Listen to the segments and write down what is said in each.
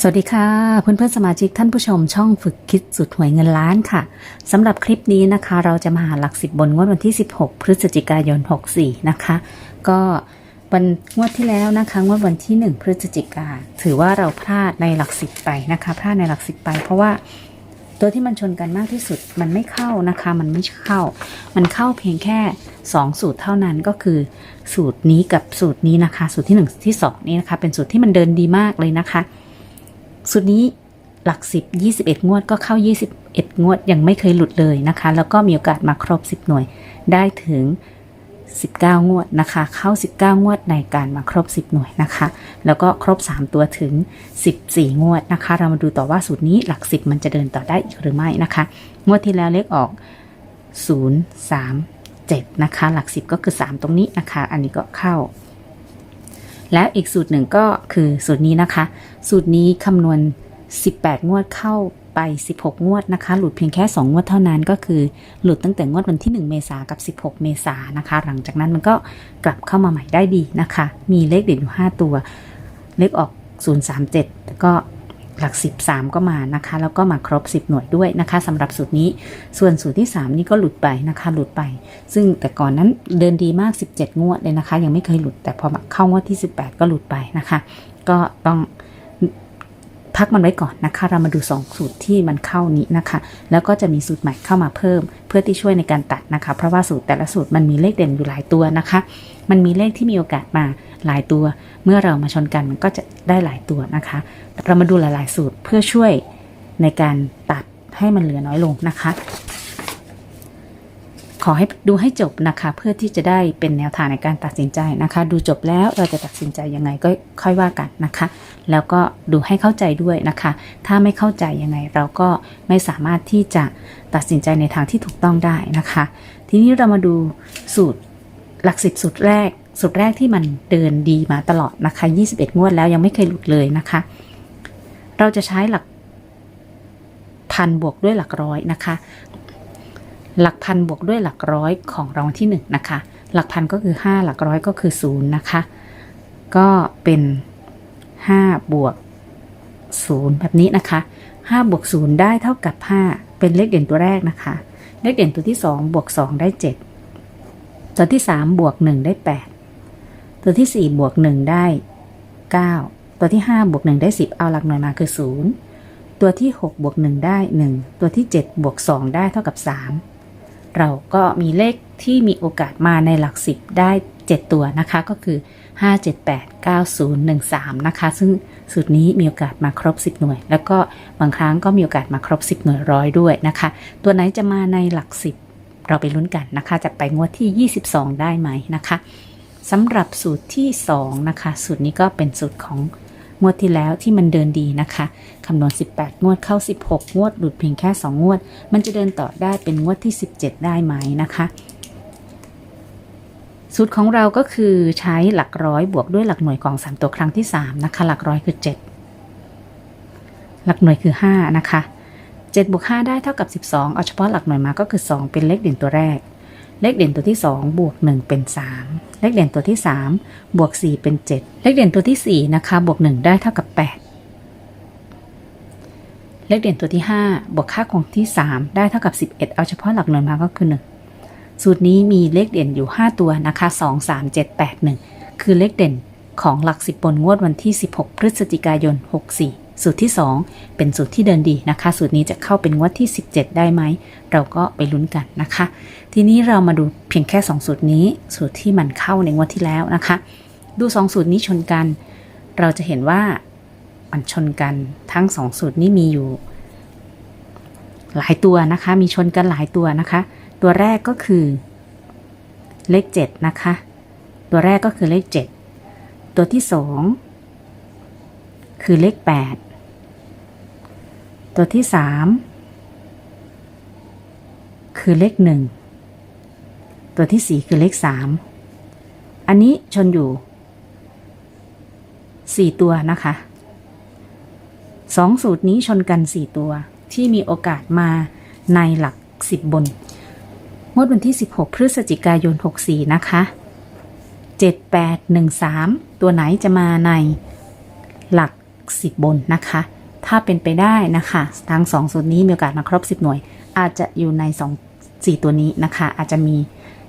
สวัสดีค่ะเพื่อนเพื่อนสมาชิกท่านผู้ชมช่องฝึกคิดสุดหวยเงินล้านค่ะสำหรับคลิปนี้นะคะ เราจะมาหาหลักสิบบนงวดวันที่ 16 พฤศจิกายน 64 นะคะ ก็วันงวดที่แล้วนะคะงวดวันที่ 1 พฤศจิกาถือว่าเราพลาดในหลักสิบไปนะคะ พลาดในหลักสิบไป เพราะว่าตัวที่มันชนกันมากที่สุดมันไม่เข้านะคะ มันไม่เข้า มันเข้าเพียงแค่ 2 สูตรเท่านั้นก็คือ สูตรนี้กับสูตรนี้นะคะ สูตรที่ 1 ที่ 2 นี้นะคะ เป็นสูตรที่มันเดินดีมากเลยนะคะ สูตรนี้หลักสิบ21 งวดก็เข้า 21 งวดยังไม่เคยหลุดเลยนะคะ แล้วก็มีโอกาสมาครบ 10 หน่วยได้ถึง 19 งวดนะคะ เข้า 19 งวดในการมาครบ 10 หน่วยนะคะ แล้วก็ครบ 3 ตัวถึง 14 งวดนะคะ เรามาดูต่อว่าสูตรนี้หลัก 10 มันจะเดินต่อได้อีกหรือไม่นะคะ งวดที่แล้วเลขออก 0 3 7 นะคะ หลัก 10 ก็คือ 3 ตรงนี้นะคะ อันนี้ก็เข้า แล้วอีกสูตรหนึ่งก็คือสูตรนี้นะคะ สูตรนี้คำนวณ 18 งวดเข้าไป 16 งวดนะคะ หลุดเพียงแค่ 2 งวดเท่านั้นก็คือ หลุดตั้งแต่งวดวันที่ 1 เมษากับ 16 เมษานะคะ หลังจากนั้นมันก็กลับเข้ามาใหม่ได้ดีนะคะ มีเลขเด่นอยู่ 5 ตัว เลขออก 037 แล้วก็ หลัก 13 ก็มานะคะ แล้วก็มาครบ 10 หน่วยด้วยนะคะสำหรับสูตรนี้ส่วนสูตรที่ 3 นี่ก็หลุดไปนะคะ หลุดไป ซึ่งแต่ก่อนนั้นเดินดีมาก 17 งวดเลยนะคะ ยังไม่เคยหลุดแต่พอมาเข้างวดที่ 18 ก็หลุดไปนะคะ ก็ต้อง พักมันไว้ก่อนนะคะ เรามาดู 2 สูตรที่มันเข้านี้นะคะ แล้วก็จะมีสูตรใหม่เข้ามาเพิ่ม เพื่อที่ช่วยในการตัดนะคะ เพราะว่าสูตรแต่ละสูตรมันมีเลขเด่นอยู่หลายตัวนะคะ มันมีเลขที่มีโอกาสมาหลายตัว เมื่อเรามาชนกันมันก็จะได้หลายตัวนะคะ เรามาดูหลาย ๆ สูตรเพื่อช่วยในการตัดให้มันเหลือน้อยลงนะคะ ขอให้ดูให้จบนะคะ เพื่อที่จะได้เป็นแนวทางในการตัดสินใจนะคะ ดูจบแล้วเราจะตัดสินใจยังไงก็ค่อยว่ากันนะคะ แล้วก็ดูให้เข้าใจด้วยนะคะ ถ้าไม่เข้าใจยังไงเราก็ไม่สามารถที่จะตัดสินใจในทางที่ถูกต้องได้นะคะ ทีนี้เรามาดูสูตรหลักสิบสูตรแรกสูตรแรกที่มันเดินดีมาตลอดนะคะ 21 งวดแล้วยังไม่เคยหลุดเลยนะคะ เราจะใช้หลักพันบวกด้วยหลักร้อยนะคะ หลักพันบวกด้วยหลักร้อยของรางวัลที่1นะคะ หลักพันก็คือ 5 หลักร้อยก็คือ0นะคะ ก็เป็น 5 บวก 0 แบบนี้นะคะ 5 บวก 0 ได้เท่ากับ 5 เป็นเลขเด่นตัวแรกนะคะ เลขเด่นตัวที่ 2 บวก 2 ได้ 7 ตัวที่ 3 บวก 1 ได้ 8 ตัวที่ 4 บวก 1 ได้ 9 ตัวที่ 5 บวก 1 ได้ 10 เอาหลักหน่วยมาคือ 0ตัวที่ 6 บวก 1 ได้ 1 ตัวที่ 7 บวก 2 ได้เท่ากับ 3 เราก็มีเลขที่มีโอกาสมาในหลัก10ได้ 7 ตัวนะคะ ก็คือ 5 7 8 9 0 1 3 นะคะ ซึ่งสูตรนี้มีโอกาสมาครบ 10 หน่วย แล้วก็บางครั้งก็มีโอกาสมาครบ 10 หน่วยร้อยด้วยนะคะ ตัวไหนจะมาในหลัก 10 เราไปลุ้นกันนะคะ จะไปงวดที่ 22 ได้ไหมนะคะสำหรับสูตรที่ 2 นะคะ สูตรนี้ก็เป็นสูตรของ งวดที่แล้วที่มันเดินดีนะคะคำนวณ 18 งวดเข้า 16 งวดหลุดเพียงแค่ 2 งวด มันจะเดินต่อได้เป็นงวดที่ 17 ได้ไหมนะคะสูตรของเราก็คือใช้หลักร้อยบวกด้วยหลักหน่วยกอง 3 ตัวครั้งที่ 3 นะคะ หลักร้อยคือ 7 หลักหน่วยคือ 5 นะคะ7บวก5ได้เท่ากับ 12 เอาเฉพาะหลักหน่วยมาก็คือ 2 เป็นเลขเด่นตัวแรก เลขเด่นตัวที่ 2 บวก 1 เป็น 3 เลขเด่นตัวที่ 3 บวก 4 เป็น 7 เลขเด่นตัวที่ 4 นะคะ บวก 1 ได้เท่ากับ 8 เลขเด่นตัวที่ 5 บวกค่าคงที่ 3 ได้เท่ากับ 11 เอาเฉพาะหลักหน่วยมาก็คือ 1 สูตรนี้มีเลขเด่นอยู่ 5 ตัวนะคะ 2 3 7 8 1 คือเลขเด่นของหลัก 10 บนงวดวันที่ 16 พฤศจิกายน 64 สูตรที่ 2 เป็นสูตรที่เดินดีนะคะ สูตรนี้จะเข้าเป็นงวดที่ 17 ได้ไหม เราก็ไปลุ้นกันนะคะ ทีนี้เรามาดูเพียงแค่ 2 สูตรนี้ สูตรที่มันเข้าในงวดที่แล้วนะคะ ดู 2 สูตรนี้ชนกัน เราจะเห็นว่ามันชนกันทั้ง 2 สูตรนี้มีอยู่ หลายตัวนะคะ มีชนกันหลายตัวนะคะ ตัวแรกก็คือเลข 7 นะคะ ตัวแรกก็คือเลข 7 ตัวที่ 2 คือเลข 8 ตัวที่ 3 คือเลข 1 ตัวที่ 4 คือเลข 3 อันนี้ชนอยู่ 4 ตัวนะคะสองสูตรนี้ชนกัน 4 ตัวที่มีโอกาสมาในหลัก 10 บนงวดวันที่ 16 พฤศจิกายน 64 นะคะ 7813 ตัวไหนจะมาในหลัก สิบบนนะคะ ถ้าเป็นไปได้นะคะทั้งสองสูตรนี้มีโอกาสมาครบ 10 หน่วย อาจจะอยู่ใน 2 4 ตัวนี้นะคะ อาจจะมี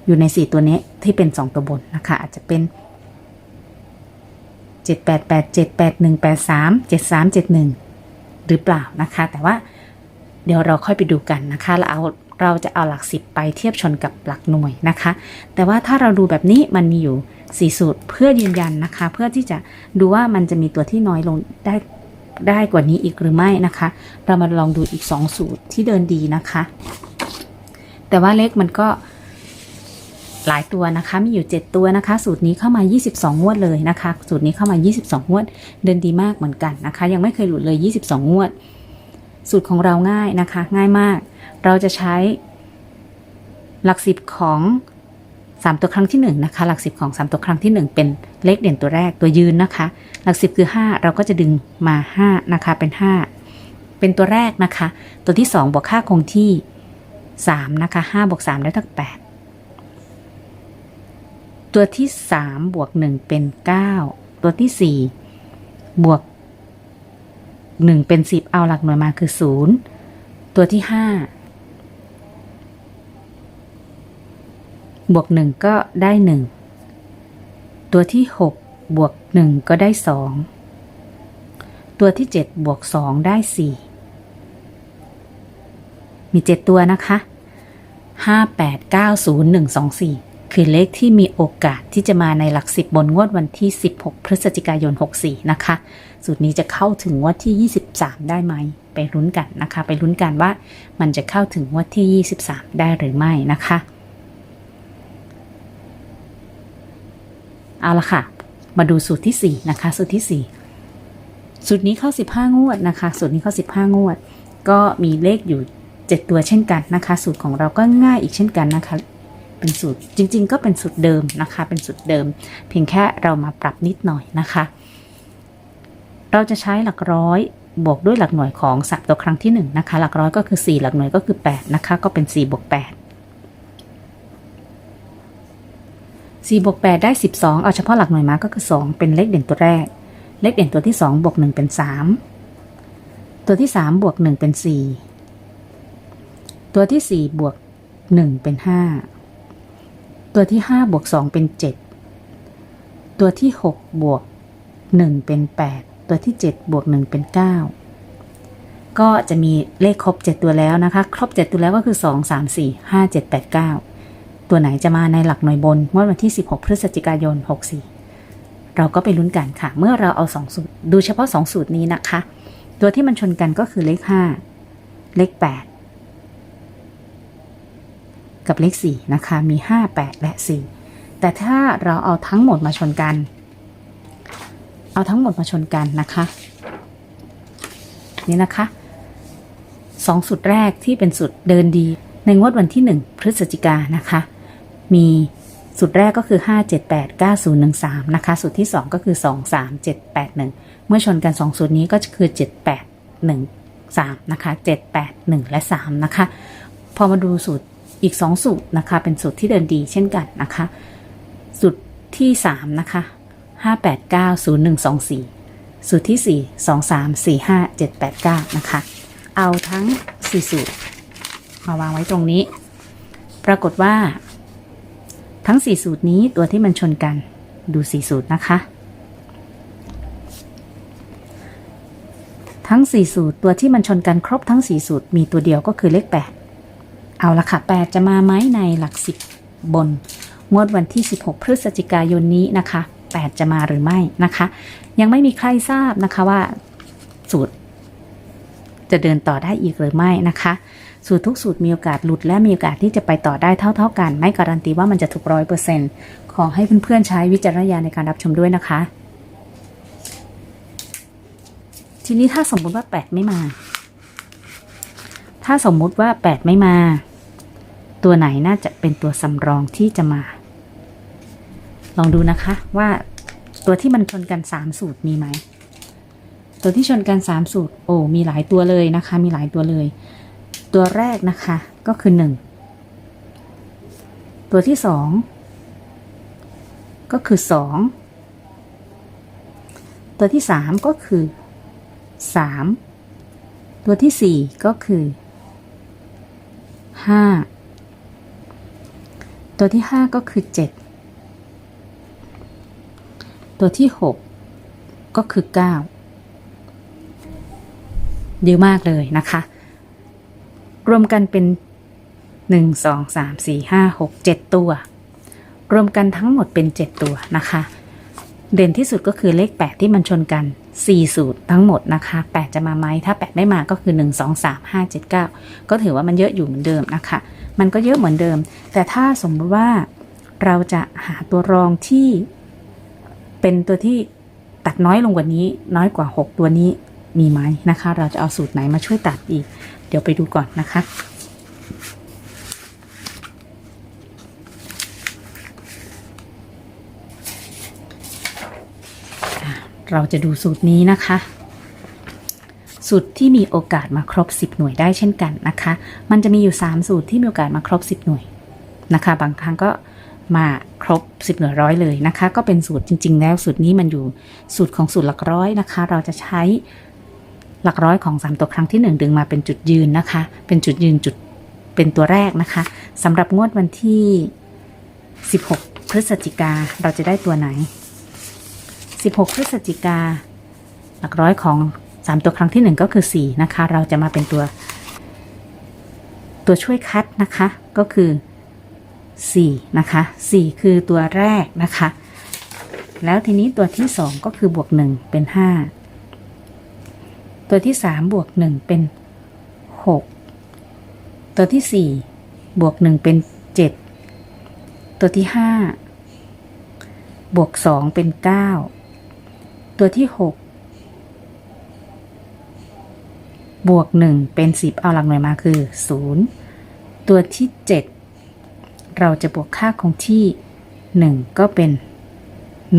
อยู่ใน 4 ตัวนี้ที่เป็น 2 ตัวบนนะคะ อาจจะเป็น 7 8 8 7 8 1 8 3 7 3 7 1 หรือเปล่านะคะ แต่ว่าเดี๋ยวเราค่อยไปดูกันนะคะเราเอา เราจะเอาหลักสิบไปเทียบชนกับหลักหน่วยนะคะ แต่ว่าถ้าเราดูแบบนี้มันมีอยู่สี่สูตรเพื่อยืนยันนะคะ เพื่อที่จะดูว่ามันจะมีตัวที่น้อยลงได้ได้กว่านี้อีกหรือไม่นะคะ เรามาลองดูอีก 2 สูตรที่เดินดีนะคะ แต่ว่าเลขมันก็หลายตัวนะคะมีอยู่ 7 ตัวนะคะ สูตรนี้เข้ามา 22 งวดเลยนะคะ สูตรนี้เข้ามา 22 งวด เดินดีมากเหมือนกันนะคะ ยังไม่เคยหลุดเลย 22 งวด สูตรของเราง่ายนะคะ ง่ายมาก เราจะใช้หลักสิบของ 3 ตัวครั้งที่1นะคะ หลักสิบของ 3 ตัวครั้งที่ 1 เป็นเลขเด่นตัวแรกตัวยืนนะคะ หลักสิบคือ 5 เราก็จะดึงมา 5 นะคะ เป็น 5 เป็นตัวแรกนะคะ ตัวที่ 2 บวกค่าคงที่ 3 นะคะ5บวก3ได้เท่ากับ8ตัวที่ 3 บวก 1 เป็น 9 ตัวที่ 4 บวก 1 เป็น 10 เอาหลักหน่วยมาคือ 0 ตัวที่ 5 บวก 1 ก็ได้ 1 ตัวที่ 6 บวก 1 ก็ได้ 2 ตัวที่ 7 บวก 2 ได้ 4 มี 7 ตัวนะคะ 5 8 9 0 1 2 4 คือเลขที่มีโอกาสที่จะมาในหลักสิบบนงวดวันที่ 16 พฤศจิกายน 64 นะคะ สูตรนี้จะเข้าถึงงวดที่ 23 ได้ไหม ไปลุ้นกันนะคะ ไปลุ้นกันว่ามันจะเข้าถึงงวดที่ 23 ได้หรือไม่นะคะ เอาละค่ะ มาดูสูตรที่ 4 นะคะ สูตรที่ 4 สูตรนี้เข้า 15 งวดนะคะ สูตรนี้เข้า 15 งวด ก็มีเลขอยู่ 7 ตัวเช่นกันนะคะ สูตรของเราก็ง่ายอีกเช่นกันนะคะ เป็นสูตรจริง ๆ ก็เป็นสูตรเดิมนะคะ เป็นสูตรเดิม เพียงแค่เรามาปรับนิดหน่อยนะคะ เราจะใช้หลักร้อยบวกด้วยหลักหน่วยของสับตัวครั้งที่1นะคะ หลักร้อยก็คือ 4 หลักหน่วยก็คือ 8 นะคะ ก็เป็น 4 บวก 8 4บวก8ได้ 12 เอาเฉพาะหลักหน่วยมาก็คือ 2 เป็นเลขเด่นตัวแรก เลขเด่นตัวที่ 2 บวก 1 เป็น 3 ตัวที่ 3 บวก 1 เป็น 4 ตัวที่ 4 บวก 1 เป็น 5 ตัวที่5บวก2เป็น 7 ตัวที่6บวก1เป็น 8 ตัวที่ 7 บวก 1 เป็น 9 ก็จะมีเลขครบ 7 ตัวแล้วนะคะ ครบ 7 ตัวแล้วก็คือ 2 3 4 5 7 8 9 ตัวไหนจะมาในหลักหน่วยบนงวดวันที่ 16 พฤศจิกายน 64 เราก็ไปลุ้นกันค่ะ เมื่อเราเอา 2 สูตร ดูเฉพาะ 2 สูตรนี้นะคะ ตัวที่มันชนกันก็คือเลข 5 เลข 8 กับเลข 4 นะคะ มี 5 8 และ 4 แต่ถ้าเราเอาทั้งหมดมาชนกัน เอาทั้งหมดมาชนกันนะคะ นี่นะคะสองสูตรแรกที่เป็นสูตรเดินดีในงวดวันที่ 1 พฤศจิกานะคะ มีสูตรแรกก็คือ 5 7 8 9 0 1 3 นะคะสูตรที่ 2 ก็คือ 2 3 7 8 1 เมื่อชนกัน 2 สูตรนี้ก็คือ 7 8 1 3 นะคะ 7 8 1 และ 3 นะคะ พอมาดูสูตร อีก 2 สูตรนะคะ เป็นสูตรที่เดินดีเช่นกันนะคะ สูตรที่ 3 นะคะ 5 8 9 0 1 2 4 สูตรที่ 4 2 3 4 5 7 8 9 นะคะ เอาทั้ง 4 สูตร มาวางไว้ตรงนี้ ปรากฏว่า ทั้ง 4 สูตรนี้ตัวที่มันชนกันดู 4 สูตรนะคะทั้ง 4 สูตรตัวที่มันชนกันครบทั้ง 4 สูตรมีตัวเดียวก็คือเลข 8 เอาละค่ะ 8 จะมาไหมในหลัก 10 บน งวดวันที่ 16 พฤศจิกายนนี้นะคะ 8 จะมาหรือไม่นะคะ ยังไม่มีใครทราบนะคะว่าสูตร จะเดินต่อได้อีกหรือไม่นะคะสูตรทุกสูตรมีโอกาสหลุดและมีโอกาสที่จะไปต่อได้เท่า ๆกัน ไม่การันตีว่ามันจะถูกร้อยเปอร์เซ็นต์ขอให้เพื่อนๆใช้วิจารณญาณในการรับชมด้วยนะคะ ทีนี้ถ้าสมมติว่า8ไม่มา ถ้าสมมุติว่า 8 ไม่มา ตัวไหนน่าจะเป็นตัวสำรองที่จะมา ลองดูนะคะว่าตัวที่มันชนกัน 3 สูตรมีไหม ตัวที่ชนกัน 3 สูตร โอ้มีหลายตัวเลยนะคะ มีหลายตัวเลย ตัวแรกนะคะก็คือ 1 ตัวที่ 2 ก็คือ 2 ตัวที่ 3 ก็คือสามตัวที่สี่ก็คือ ห้าตัวที่ห้าก็คือเจ็ดตัวที่หกก็คือเก้าเยอะมากเลยนะคะ รวมกันเป็นหนึ่งสองสามสี่ห้าหกเจ็ดตัว รวมกันทั้งหมดเป็น 7 ตัวนะคะ เด่นที่สุดก็คือเลข 8 ที่มันชนกัน 4 สูตรทั้งหมดนะคะ 8 จะมาไหมถ้า 8ไม่มาก็คือ 1 2 3 5 7 9 ก็ถือว่ามันเยอะอยู่เหมือนเดิมนะคะ มันก็เยอะเหมือนเดิม แต่ถ้าสมมติว่าเราจะหาตัวรองที่เป็นตัวที่ตัดน้อยลงกว่านี้ น้อยกว่า 6 ตัวนี้มีไหมนะคะ เราจะเอาสูตรไหนมาช่วยตัดอีก เดี๋ยวไปดูก่อนนะคะ เราจะดูสูตรนี้นะคะ สูตรที่มีโอกาสมาครบ 10 หน่วยได้เช่นกันนะคะ มันจะมีอยู่ 3 สูตรที่มีโอกาสมาครบ 10 หน่วยนะคะ บางครั้งก็มาครบ 10 หน่วยร้อยเลยนะคะ ก็เป็นสูตรจริง ๆ แล้วสูตรนี้มันอยู่สูตรของสูตรหลักร้อยนะคะ เราจะใช้หลักร้อยของ 3 ตัวครั้งที่ 1 ดึงมาเป็นจุดยืนนะคะ เป็นจุดยืนจุดเป็นตัวแรกนะคะสำหรับงวดวันที่ 16 พฤศจิกาเราจะได้ตัวไหน 16 พฤศจิกา หลักร้อยของ 3 ตัวครั้งที่ 1 ก็คือ 4 นะคะ เราจะมาเป็นตัว ตัวช่วยคัดนะคะ ก็คือ 4 นะคะ 4 คือตัวแรกนะคะ แล้วทีนี้ตัวที่ 2 ก็คือบวก 1 เป็น 5 ตัวที่ 3 บวก 1 เป็น 6 ตัวที่ 4 บวก 1 เป็น 7 ตัวที่ 5บวก 2 เป็น 9 ตัวที่ 6 บวก 1 เป็น 10 เอาหลักหน่วยมาคือ 0 ตัวที่ 7 เราจะบวกค่าคงที่ 1 ก็เป็น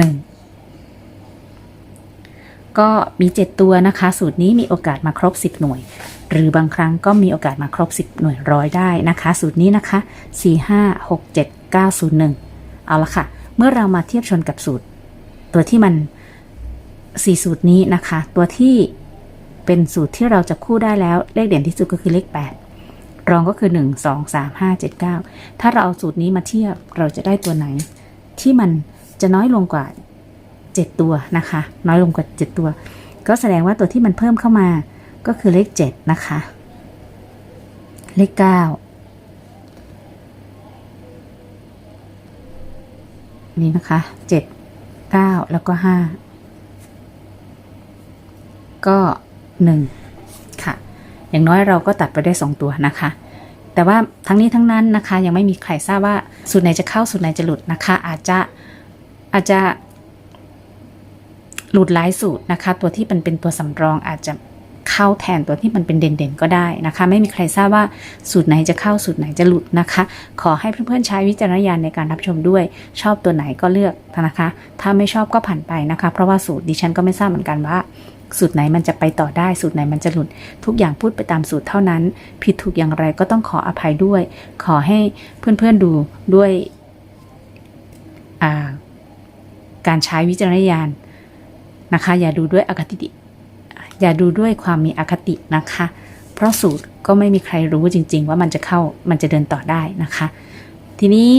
1 ก็มี 7 ตัวนะคะ สูตรนี้มีโอกาสมาครบ 10 หน่วย หรือบางครั้งก็มีโอกาสมาครบ 10 หน่วยร้อยได้นะคะ สูตรนี้นะคะ 4 5 6 7 9 0 1 เอาละค่ะ เมื่อเรามาเทียบชนกับสูตร ตัวที่มัน สี่สูตรนี้นะคะ ตัวที่เป็นสูตรที่เราจะคู่ได้แล้ว เลขเด่นที่สุดก็คือเลข 8 รองก็คือ 1 2 3 5 7 9 ถ้าเราเอาสูตรนี้มาเทียบเราจะได้ตัวไหน ที่มันจะน้อยลงกว่า 7 ตัวนะคะ น้อยลงกว่า 7 ตัว ก็แสดงว่าตัวที่มันเพิ่มเข้ามาก็คือเลข 7 นะคะ เลข 9 นี่นะคะ 7 9 แล้วก็ 5 ก็หนึ่งค่ะ อย่างน้อยเราก็ตัดไปได้ 2 ตัวนะคะ แต่ว่าทั้งนี้ทั้งนั้นนะคะ ยังไม่มีใครทราบว่าสูตรไหนจะเข้าสูตรไหนจะหลุดนะคะ อาจจะอาจจะหลุดหลายสูตรนะคะ ตัวที่มันเป็นตัวสำรองอาจจะเข้าแทนตัวที่มันเป็นเด่นๆก็ได้นะคะ ไม่มีใครทราบว่าสูตรไหนจะเข้าสูตรไหนจะหลุดนะคะ ขอให้เพื่อนๆใช้วิจารณญาณในการรับชมด้วย ชอบตัวไหนก็เลือกนะคะ ถ้าไม่ชอบก็ผ่านไปนะคะ เพราะว่าสูตรดิฉันก็ไม่ทราบเหมือนกันว่า สูตรไหนมันจะไปต่อได้ สูตรไหนมันจะหลุด ทุกอย่างพูดไปตามสูตรเท่านั้น ผิดถูกอย่างไรก็ต้องขออภัยด้วย ขอให้เพื่อนๆดูด้วยการใช้วิจารณญาณนะคะ อย่าดูด้วยอคติ อย่าดูด้วยความมีอคตินะคะ เพราะสูตรก็ไม่มีใครรู้จริง ๆ ว่ามันจะเข้ามันจะเดินต่อได้นะคะ ทีนี้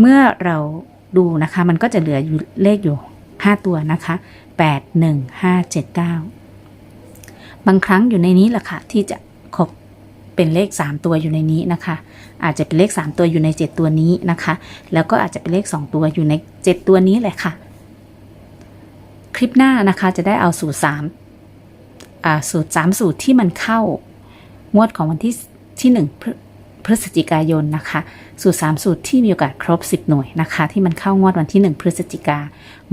เมื่อเราดูนะคะ มันก็จะเหลืออยู่เลขอยู่ 5 ตัวนะคะ 8 1 5 7 9 บางครั้งอยู่ในนี้แหละค่ะที่จะครบเป็นเลข 3 ตัวอยู่ในนี้นะคะ อาจจะเป็นเลข 3 ตัวอยู่ใน 7 ตัวนี้นะคะ แล้วก็อาจจะเป็นเลข 2 ตัวอยู่ใน 7 ตัวนี้แหละค่ะ คลิปหน้านะคะจะได้เอาสูตร3อ่าสูตร 3 สูตรที่มันเข้างวดของวันที่ที่1 พฤศจิกายนนะคะ สูตร 3 สูตรที่มีโอกาสครบ 10 หน่วยนะคะ ที่มันเข้างวดวันที่ 1 พฤศจิกา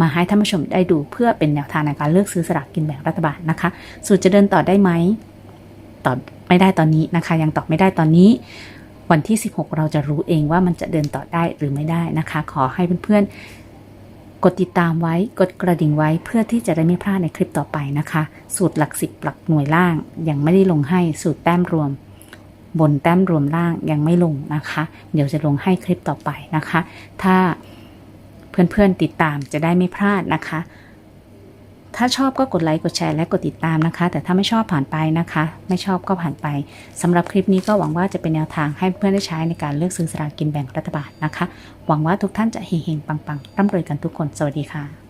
มาให้ท่านผู้ชมได้ดูเพื่อเป็นแนวทางในการเลือกซื้อสลากกินแบ่งรัฐบาลนะคะ สูตรจะเดินต่อได้ไหมตอบไม่ได้ตอนนี้นะคะ ยังตอบไม่ได้ตอนนี้ วันที่ 16 เราจะรู้เองว่ามันจะเดินต่อได้หรือไม่ได้นะคะ ขอให้เพื่อนๆ กดติดตามไว้ กดกระดิ่งไว้เพื่อที่จะได้ไม่พลาดในคลิปต่อไปนะคะ สูตรหลักสิบหลักหน่วยล่างยังไม่ได้ลงให้สูตรแต้มรวม บนแต้มรวมล่างยังไม่ลงนะคะ เดี๋ยวจะลงให้คลิปต่อไปนะคะ ถ้าเพื่อนๆติดตามจะได้ไม่พลาดนะคะ ถ้าชอบก็กดไลค์ กดแชร์และกดติดตามนะคะ แต่ถ้าไม่ชอบผ่านไปนะคะ ไม่ชอบก็ผ่านไปสำหรับคลิปนี้ก็หวังว่าจะเป็นแนวทางให้เพื่อนได้ใช้ในการเลือกซื้อสลากกินแบ่งรัฐบาลนะคะ หวังว่าทุกท่านจะเฮงๆปังๆร่ำรวยกันทุกคน สวัสดีค่ะ